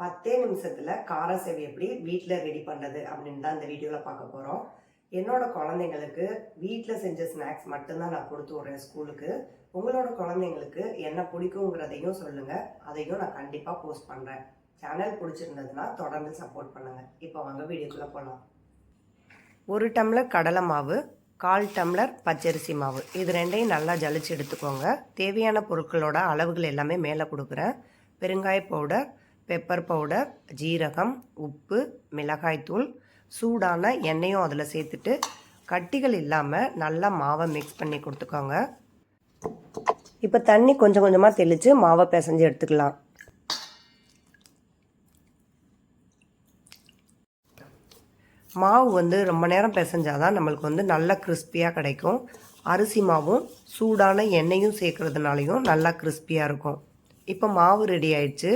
பத்தே நிமிஷத்தில் கார சேவை எப்படி வீட்டில் ரெடி பண்ணுறது அப்படின்னு தான் இந்த வீடியோவில் பார்க்க போகிறோம் என்னோட குழந்தைங்களுக்கு வீட்டில் செஞ்ச ஸ்நாக்ஸ் மட்டும்தான் நான் கொடுத்து விட்றேன் ஸ்கூலுக்கு. உங்களோட குழந்தைங்களுக்கு என்ன பிடிக்குங்கிறதையும் சொல்லுங்கள் அதையும் நான் கண்டிப்பாக போஸ்ட் பண்ணுறேன் சேனல் பிடிச்சிருந்ததுன்னா தொடர்ந்து சப்போர்ட் பண்ணுங்கள் இப்போ வாங்க வீடியோக்குள்ளே போகலாம் ஒரு டம்ளர் கடலை மாவு கால் டம்ளர் பச்சரிசி மாவு. இது ரெண்டையும் நல்லா ஜலிச்சு எடுத்துக்கோங்க. தேவையான பொருட்களோட அளவுகள் எல்லாமே மேலே கொடுக்குறேன். பெருங்காய பவுடர் பெப்பர் பவுடர் ஜீரகம் உப்பு மிளகாய்த்தூள் சூடான எண்ணெயும் அதில் சேர்த்துட்டு கட்டிகள் இல்லாமல் நல்லா மாவை மிக்ஸ் பண்ணி கொடுத்துக்கோங்க. இப்போ தண்ணி கொஞ்சம் கொஞ்சமாக தெளித்து மாவை பிசைஞ்சு எடுத்துக்கலாம். மாவு வந்து ரொம்ப நேரம் பிசைஞ்சாதான் நம்மளுக்கு வந்து நல்லா கிறிஸ்பியாக கிடைக்கும். அரிசி மாவும் சூடான எண்ணெயும் சேர்க்குறதுனாலையும் நல்லா கிறிஸ்பியாக இருக்கும். இப்போ மாவு ரெடி ஆயிடுச்சு.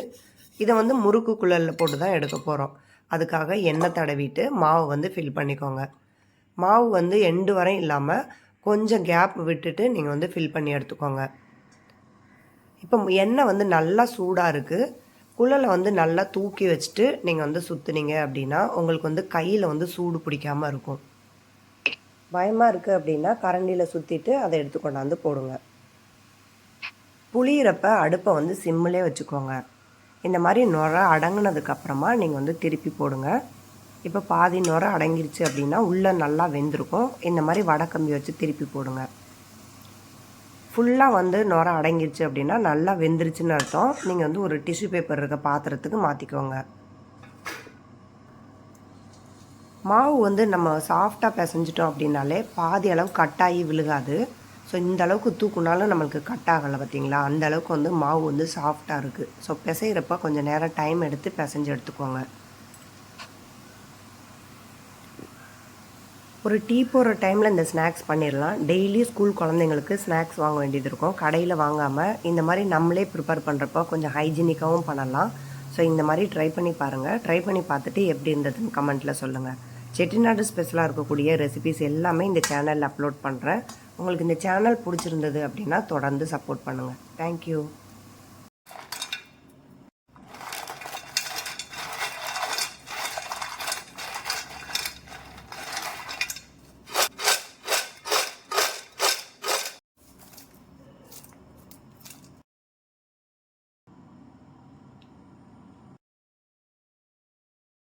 இதை வந்து முறுக்கு குழலில் போட்டு தான் எடுக்க போகிறோம். அதுக்காக எண்ணெய் தடவிட்டு மாவு வந்து ஃபில் பண்ணிக்கோங்க. மாவு வந்து எண்டு வரையும் இல்லாமல் கொஞ்சம் கேப் விட்டுட்டு நீங்கள் வந்து ஃபில் பண்ணி எடுத்துக்கோங்க. இப்போ எண்ணெய் வந்து நல்லா சூடாக இருக்குது குழலை வந்து நல்லா தூக்கி வச்சுட்டு நீங்கள் வந்து சுற்றுனீங்க அப்படின்னா உங்களுக்கு வந்து கையில் வந்து சூடு பிடிக்காமல் இருக்கும். பயமாக இருக்குது அப்படின்னா கரண்டியில் சுற்றிட்டு அதை எடுத்து கொண்டாந்து போடுங்க. புளியிறப்ப அடுப்பை வந்து சிம்மிலே வச்சுக்கோங்க. இந்த மாதிரி நுர அடங்கினதுக்கப்புறமா நீங்கள் வந்து திருப்பி போடுங்க. இப்போ பாதி நுர அடங்கிருச்சு அப்படின்னா உள்ளே நல்லா வெந்திருக்கும். இந்த மாதிரி வடக்கம்பி வச்சு திருப்பி போடுங்க. ஃபுல்லாக வந்து நுர அடங்கிருச்சு அப்படின்னா நல்லா வெந்துருச்சுன்னு அர்த்தம். நீங்கள் வந்து ஒரு டிஷ்யூ பேப்பர் இருக்க பாத்திரத்துக்கு மாற்றிக்கோங்க மாவு வந்து நம்ம சாஃப்டாக பிசைஞ்சிட்டோம் அப்படின்னாலே பாதி அளவு கட்டாகி விழுகாது. ஸோ இந்த அளவுக்கு தூக்குனாலும் நம்மளுக்கு கட் ஆகலை பார்த்தீங்களா? அந்த அளவுக்கு வந்து மாவு வந்து சாஃப்டாக இருக்குது ஸோ பிசைகிறப்ப கொஞ்சம் நேரம் டைம் எடுத்து பிசைஞ்சு எடுத்துக்கோங்க. ஒரு டீ போடுற டைமில் இந்த ஸ்நாக்ஸ் பண்ணிடலாம். டெய்லி ஸ்கூல் குழந்தைங்களுக்கு ஸ்நாக்ஸ் வாங்க வேண்டியது இருக்கும். கடையில் வாங்காமல் இந்த மாதிரி நம்மளே ப்ரிப்பேர் பண்ணுறப்போ கொஞ்சம் ஹைஜீனிக்காகவும் பண்ணலாம். ஸோ இந்த மாதிரி ட்ரை பண்ணி பாருங்கள் ட்ரை பண்ணி பார்த்துட்டு எப்படி இருந்ததுன்னு கமெண்ட்டில் சொல்லுங்கள் செட்டிநாடு ஸ்பெஷலாக இருக்கக்கூடிய ரெசிபிஸ் எல்லாமே இந்த சேனலில் அப்லோட் பண்ணுறேன் உங்களுக்கு இந்த சேனல் பிடிச்சிருந்தது அப்படின்னா தொடர்ந்து சப்போர்ட் பண்ணுங்கள் தேங்க்யூ